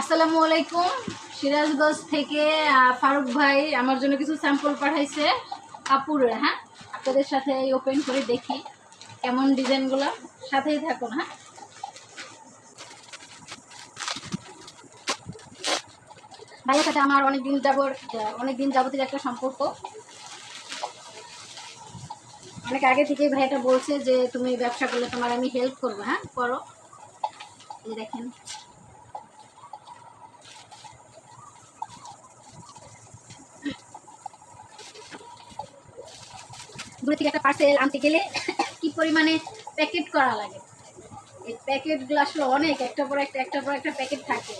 আসসালামু আলাইকুম। সিরাজগঞ্জ থেকে ফারুক ভাই আমার জন্য কিছু স্যাম্পল পাঠাইছে কাপড়ের হ্যাঁ? আপনাদের সাথে ওপেন করে দেখি কেমন ডিজাইনগুলো। সাথেই থাকুন হ্যাঁ? ভাইয়ের সাথে আমার অনেক দিন যাব অনেক দিন একটা সম্পর্ক। অনেক আগে থেকেই ভাইটা বলছে যে, তুমি ব্যবসা করলে তোমার আমি হেল্প করব হ্যাঁ? করো। দেখেন। দূরে থেকে একটা পার্সেল আনতে গেলে কি পরিমাণে প্যাকেট করা লাগে? এই প্যাকেটগুলো আসলে অনেক একটা পর একটা একটা পর একটা প্যাকেট থাকে।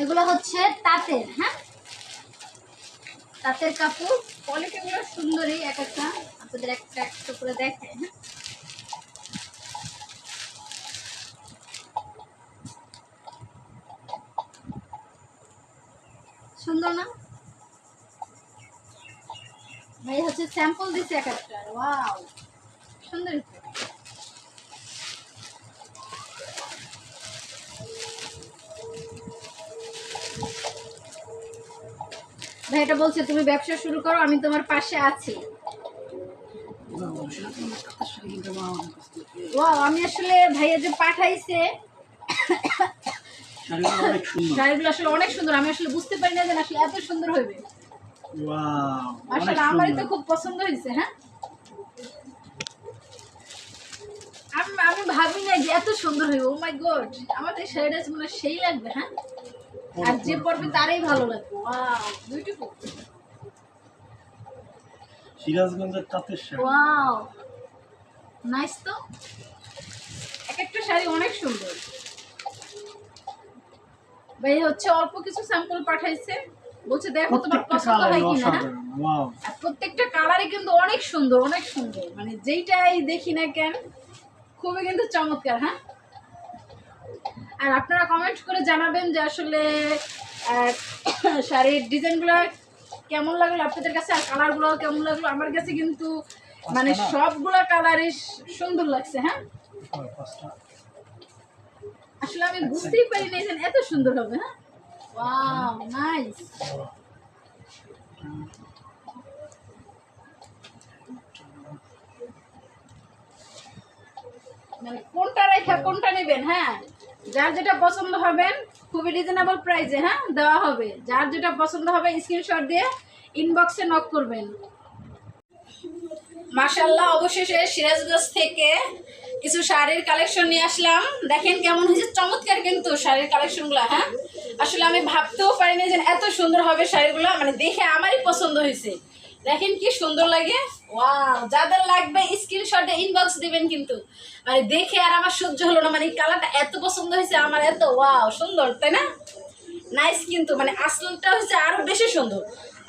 এগুলো হচ্ছে তাঁতের হ্যাঁ? তাঁতের কাপড়। কোয়ালিটিগুলো সুন্দরই, এক একটা। আপনাদের একটা একটা করে দেখে। হ্যাঁ সুন্দর না? ভাই, হচ্ছে স্যাম্পল দিচ্ছে এক একটা। ওয়াও সুন্দর হয়েছে। ভাই এটা বলছে তুমি ব্যবসা শুরু করো আমি তোমার পাশে আছি। ওয়াও আমি আসলে ভাইয়া যে পাঠাইছে শাড়িগুলো আসলে অনেক সুন্দর। আমি আসলে বুঝতে পারি না যে আসলে এত সুন্দর হবে আসলে আমারই তো খুব পছন্দ হয়েছে হ্যাঁ? আমি ভাবি না যে এত সুন্দর হইব। ও মাই গড আমার তো এই শাড়িটা মানে সেই লাগবে হ্যাঁ? আর যে পরবে। তারই ভালো লাগবে। ওয়াও বিউটিফুল সিরাজগঞ্জের তাঁতের শাড়ি। ওয়াও নাইস তো? এক একটা শাড়ি অনেক সুন্দর। ভাই হচ্ছে অল্প কিছু স্যাম্পল পাঠাইছে। বলছে দেখো তোমার পছন্দ হয় কিনা? ওয়াও প্রত্যেকটা কালারই কিন্তু অনেক সুন্দর অনেক সুন্দর। মানে যেইটাই দেখি না কেন খুবই কিন্তু চমৎকার হ্যাঁ? আর আপনারা কমেন্ট করে জানাবেন যে আসলে শাড়ির ডিজাইনগুলো কেমন লাগল আপনাদের কাছে আর কালারগুলো কেমন লাগল? আমার কাছে কিন্তু মানে সবগুলো কালারই সুন্দর লাগছে হ্যাঁ? আসলে আমি বুঝতেই পারি না এত সুন্দর হবে হ্যাঁ? ওয়াও নাইস মানে কোনটা রেখা কোনটা নেবেন হ্যাঁ? যার যেটা পছন্দ হবেন, খুবই রিজনেবল প্রাইসে হ্যাঁ দেওয়া হবে। যার যেটা পছন্দ হবে স্ক্রিনশট দিয়ে ইনবক্সে নক করবেন। মাশাল্লাহ অবশেষে সিরাজগঞ্জ থেকে কিছু শাড়ির কালেকশন নিয়ে আসলাম। দেখেন কেমন হয়েছে, চমৎকার কিন্তু শাড়ির কালেকশনগুলো হ্যাঁ? আসলে আমি ভাবতেও পারিনি যে এত সুন্দর হবে শাড়িগুলো মানে দেখে আমারই পছন্দ হয়েছে। দেখেন কি সুন্দর লাগে? ওয়াও যাদের লাগবে স্ক্রিনশটে ইনবক্স দিবেন কিন্তু। মানে দেখে আর আমার সহ্য হলো না মানে কালারটা এত পছন্দ হয়েছে আমার, এত ওয়াও সুন্দর, তাই না? নাইস কিন্তু মানে আসলটা হচ্ছে আরও বেশি সুন্দর।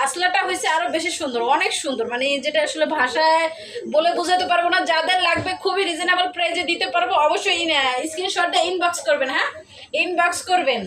আসলাটা হয়েছে আরও বেশি সুন্দর, অনেক সুন্দর। মানে যেটা আসলে ভাষায় বলে বোঝাতে পারব না, যাদের লাগবে খুবই রিজনেবল প্রাইজে দিতে পারব, অবশ্যই স্ক্রিনশটটা ইনবক্স করবেন হ্যাঁ? ইনবক্স করবেন।